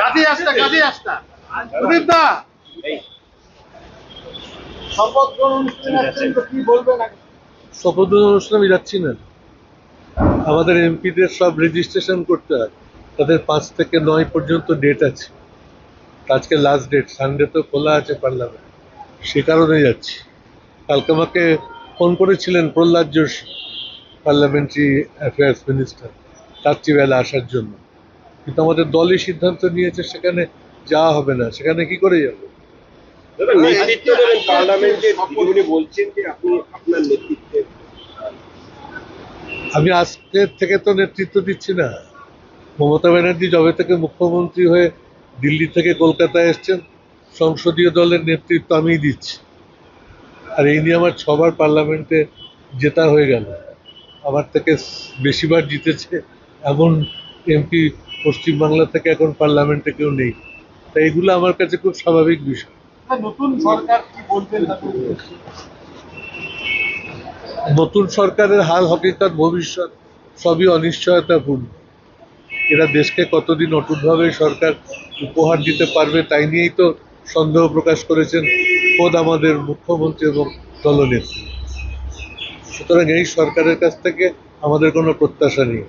কাজে আসতা কাজে আসতা। সুদীপ দা! শপথ অনুষ্ঠানে কি বলবেন শপথ অনুষ্ঠানে যাচ্ছি না। আমাদের এমপিদের সব রেজিস্ট্রেশন করতে হয়। তাদের পাঁচ থেকে নয় পর্যন্ত ডেট আছে। আজকে লাস্ট ডেট সানডে তো খোলা আছে পার্লামেন্ট সে কারণে যাচ্ছি। কালকে আমাকে ফোন করেছিলেন Prahlad Joshi parliamentary affairs minister রাত্রিবেলা আসার জন্য। কিন্তু আমাদের দলই সিদ্ধান্ত নিয়েছে সেখানে যাওয়া হবে না। সেখানে কি করে যাব? নেতৃত্ব দেবেন পার্লামেন্টে দিদিমণি বলছেন যে আপনি আপনার নেতৃত্বে। আমি আজকের থেকে তো নেতৃত্ব দিচ্ছি না। মমতা ব্যানার্জি যবে থেকে মুখ্যমন্ত্রী হয়ে দিল্লি থেকে কলকাতায় এসছেন সংসদীয় দলের নেতৃত্ব আমিই দিচ্ছি। আর এই নিয়ে আমার ছবার পার্লামেন্টে জেতা হয়ে গেল। আমার থেকে বেশিবার জিতেছে এমন এমপি পশ্চিমবাংলা থেকে এখন পার্লামেন্টে কেউ নেই। তাই এগুলো আমার কাছে খুব স্বাভাবিক বিষয়। নতুন সরকার কি বলবেন নতুন সরকারের হাল হকিকত ভবিষ্যৎ সবই অনিশ্চয়তাপূর্ণ। এরা দেশকে কতদিন অটুটভাবে সরকার উপহার দিতে পারবে তাই নিয়েই তো সন্দেহ প্রকাশ করেছেন খোদ আমাদের মুখ্যমন্ত্রী এবং দলনেত্রী। সুতরাং এই সরকারের কাছ থেকে আমাদের কোনো প্রত্যাশা নেই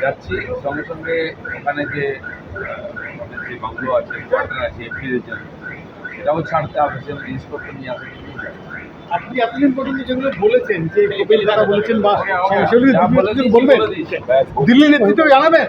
হ্যাঁ যাচ্ছি সঙ্গে সঙ্গে ওখানে যে বাংলো আছে কোয়ার্টার আছে এমপিদের জন্য সেটাও ছাড়তে হবে সে জিনিসপত্র নিয়ে আসতে আপনি এতদিন পর্যন্ত যেগুলো বলেছেন যে দ্বারা বলেছেন বা সেগুলো যা বলে বলবেন দিল্লি নেতৃত্ব জানাবেন?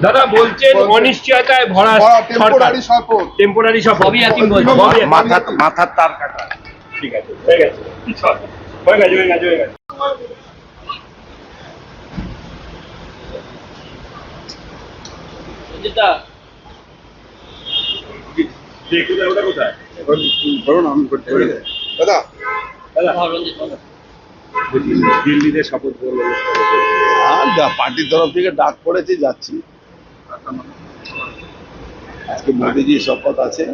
দাদা বলছেন অনিশ্চয়তায় ভরা টেম্পোরারি শপথ। টেম্পোরারি সব ববি হাকিম বলছে। ববি মাথা মাথার তার কাটা। ঠিক আছে হয়ে গেছে। হয়ে গেছে হয়ে গেছে হয়ে গেছে। যে ওটা কোথায়? দাদা। দিল্লিতে শপথ যা- পার্টির তরফ থেকে ডাক পড়েছে যাচ্ছি। আজকে মোদিজি শপথ আছে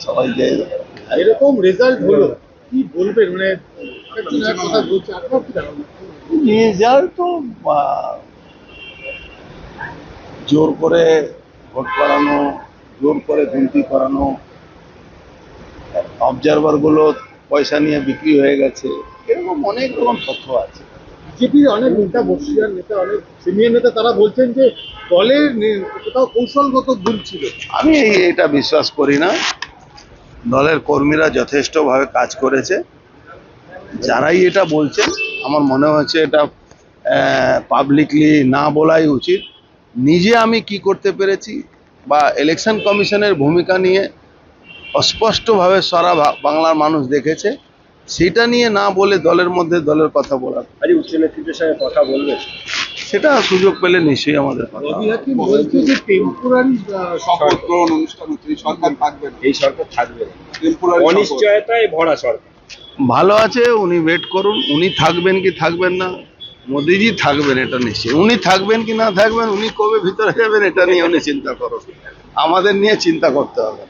সবাই যে এরকম রেজাল্ট হলো কি বলবেন মানে? রেজাল্ট তো জোর করে ভোট করানো জোর করে গুনতি করানো অবজারভারগুলো পয়সা নিয়ে বিক্রি হয়ে গেছে এরকম অনেক রকম তথ্য আছে বিজেপির অনেক নেতা, বর্ষিয়ার নেতা, অনেক সিনিয়র নেতা, তারা বলছেন যে দলের কোথাও কৌশলগত ভুল ছিল। আমি এটা বিশ্বাস করি না। দলের কর্মীরা যথেষ্টভাবে কাজ করেছে। যারাই এটা বলছেন আমার মনে হচ্ছে এটা পাবলিকলি না বলাই উচিত। নিজে আমি কি করতে পেরেছি বা ইলেকশন কমিশনের ভূমিকা নিয়ে অস্পষ্টভাবে সারা বাংলার মানুষ দেখেছে। সেটা নিয়ে না বলে দলের মধ্যে দলের কথা বলার আজ উচ্চ নেতৃত্বের সঙ্গে কথা বলবেন সেটা সুযোগ পেলে নিশ্চয়ই আমাদের কথা। হবে। রবি হাকিম বলছে যে টেম্পোরারি শপথ গ্রহণ অনুষ্ঠান হচ্ছে সরকার থাকবে এই সরকার থাকবে না। অনিশ্চয়তায় ভরা সরকার। ভালো আছে উনি ওয়েট করুন। উনি থাকবেন কি থাকবেন না? মোদিজি থাকবেন এটা নিশ্চয়ই। উনি থাকবেন কি না থাকবেন উনি কবে ভিতরে যাবেন এটা নিয়ে উনি চিন্তা করুন। আমাদের নিয়ে চিন্তা করতে হবে।